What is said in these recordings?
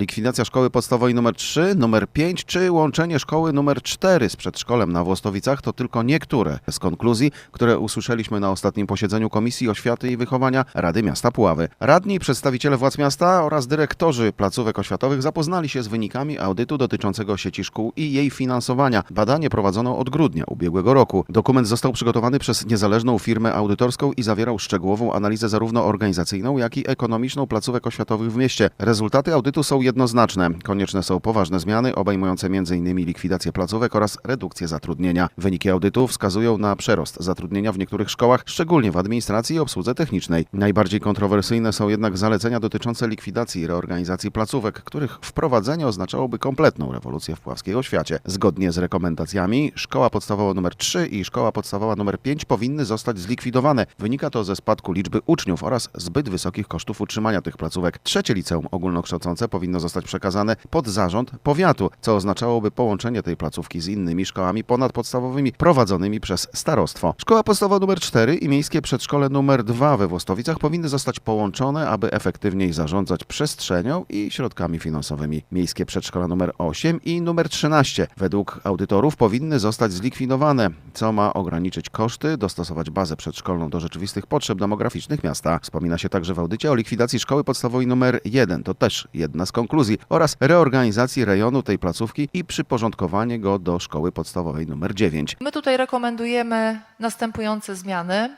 Likwidacja szkoły podstawowej nr 3, nr 5 czy łączenie szkoły nr 4 z przedszkolem na Włostowicach to tylko niektóre z konkluzji, które usłyszeliśmy na ostatnim posiedzeniu Komisji Oświaty i Wychowania Rady Miasta Puławy. Radni, przedstawiciele władz miasta oraz dyrektorzy placówek oświatowych zapoznali się z wynikami audytu dotyczącego sieci szkół i jej finansowania. Badanie prowadzono od grudnia ubiegłego roku. Dokument został przygotowany przez niezależną firmę audytorską i zawierał szczegółową analizę zarówno organizacyjną, jak i ekonomiczną placówek oświatowych w mieście. Rezultaty audytu są jednoznaczne. Konieczne są poważne zmiany obejmujące m.in. likwidację placówek oraz redukcję zatrudnienia. Wyniki audytu wskazują na przerost zatrudnienia w niektórych szkołach, szczególnie w administracji i obsłudze technicznej. Najbardziej kontrowersyjne są jednak zalecenia dotyczące likwidacji i reorganizacji placówek, których wprowadzenie oznaczałoby kompletną rewolucję w puławskiej oświacie. Zgodnie z rekomendacjami szkoła podstawowa nr 3 i szkoła podstawowa nr 5 powinny zostać zlikwidowane. Wynika to ze spadku liczby uczniów oraz zbyt wysokich kosztów utrzymania tych placówek. Trzecie liceum ogólnokształcące powinno zostać przekazane pod zarząd powiatu, co oznaczałoby połączenie tej placówki z innymi szkołami ponadpodstawowymi prowadzonymi przez starostwo. Szkoła podstawowa nr 4 i miejskie przedszkole nr 2 we Włostowicach powinny zostać połączone, aby efektywniej zarządzać przestrzenią i środkami finansowymi. Miejskie przedszkola nr 8 i nr 13 według audytorów powinny zostać zlikwidowane, co ma ograniczyć koszty, dostosować bazę przedszkolną do rzeczywistych potrzeb demograficznych miasta. Wspomina się także w audycie o likwidacji szkoły podstawowej nr 1, to też jedna z konkluzji, oraz reorganizacji rejonu tej placówki i przyporządkowanie go do szkoły podstawowej nr 9. My tutaj rekomendujemy następujące zmiany.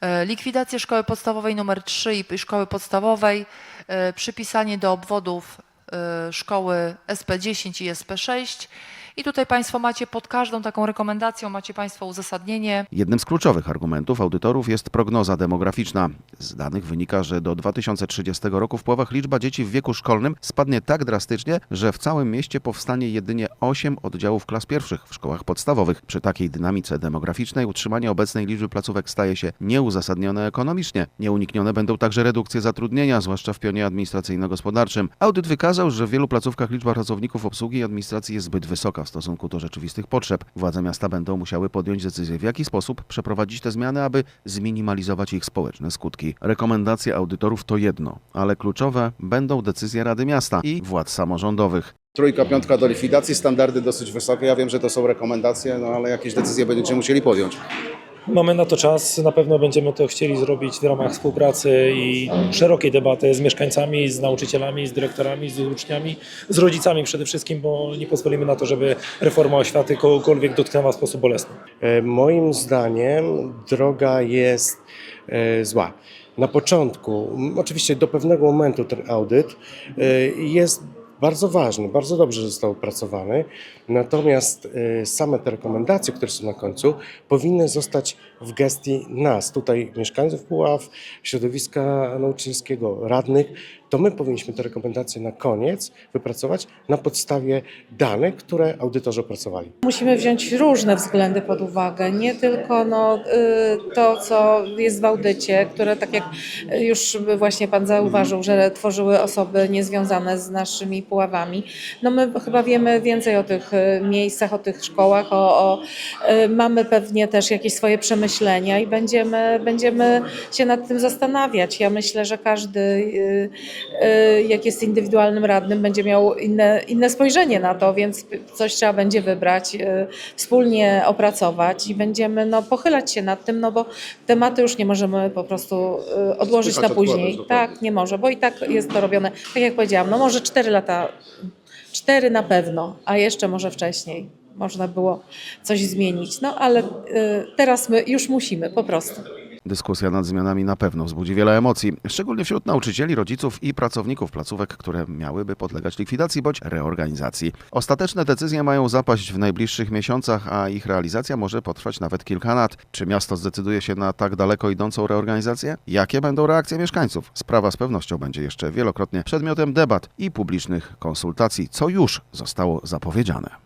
E, Likwidację szkoły podstawowej nr 3 i szkoły podstawowej, e, przypisanie do obwodów e, szkoły SP10 i SP6. I tutaj Państwo macie pod każdą taką rekomendacją, macie Państwo uzasadnienie. Jednym z kluczowych argumentów audytorów jest prognoza demograficzna. Z danych wynika, że do 2030 roku w Puławach liczba dzieci w wieku szkolnym spadnie tak drastycznie, że w całym mieście powstanie jedynie 8 oddziałów klas pierwszych w szkołach podstawowych. Przy takiej dynamice demograficznej utrzymanie obecnej liczby placówek staje się nieuzasadnione ekonomicznie. Nieuniknione będą także redukcje zatrudnienia, zwłaszcza w pionie administracyjno-gospodarczym. Audyt wykazał, że w wielu placówkach liczba pracowników obsługi i administracji jest zbyt wysoka w stosunku do rzeczywistych potrzeb. Władze miasta będą musiały podjąć decyzję, w jaki sposób przeprowadzić te zmiany, aby zminimalizować ich społeczne skutki. Rekomendacje audytorów to jedno, ale kluczowe będą decyzje Rady Miasta i władz samorządowych. Trójka, piątka do likwidacji, standardy dosyć wysokie. Ja wiem, że to są rekomendacje, no ale jakieś decyzje będziecie musieli podjąć. Mamy na to czas, na pewno będziemy to chcieli zrobić w ramach współpracy i szerokiej debaty z mieszkańcami, z nauczycielami, z dyrektorami, z uczniami, z rodzicami przede wszystkim, bo nie pozwolimy na to, żeby reforma oświaty kogokolwiek dotknęła w sposób bolesny. E, Moim zdaniem droga jest e, zła. Na początku, oczywiście do pewnego momentu ten audyt e, jest bardzo ważny, bardzo dobrze został opracowany, natomiast e, same te rekomendacje, które są na końcu, powinny zostać w gestii nas, tutaj mieszkańców Puław, środowiska nauczycielskiego, radnych. To my powinniśmy te rekomendacje na koniec wypracować na podstawie danych, które audytorzy opracowali. Musimy wziąć różne względy pod uwagę, nie tylko no, y, to, co jest w audycie, które tak jak już właśnie Pan zauważył, że tworzyły osoby niezwiązane z naszymi puławami. No my chyba wiemy więcej o tych y, miejscach, o tych szkołach, o, o, y, mamy pewnie też jakieś swoje przemyślenia i będziemy, będziemy się nad tym zastanawiać. Ja myślę, że każdy, jak jest indywidualnym radnym, będzie miał inne, inne spojrzenie na to, więc coś trzeba będzie wybrać, y, wspólnie opracować i będziemy no, pochylać się nad tym, no bo tematy już nie możemy po prostu y, odłożyć Spychać, na później. Tak, nie może, bo i tak jest to robione, tak jak powiedziałam, no może 4 lata, 4 na pewno, a jeszcze może wcześniej można było coś zmienić. No ale y, teraz my już musimy po prostu. Dyskusja nad zmianami na pewno wzbudzi wiele emocji, szczególnie wśród nauczycieli, rodziców i pracowników placówek, które miałyby podlegać likwidacji bądź reorganizacji. Ostateczne decyzje mają zapaść w najbliższych miesiącach, a ich realizacja może potrwać nawet kilka lat. Czy miasto zdecyduje się na tak daleko idącą reorganizację? Jakie będą reakcje mieszkańców? Sprawa z pewnością będzie jeszcze wielokrotnie przedmiotem debat i publicznych konsultacji, co już zostało zapowiedziane.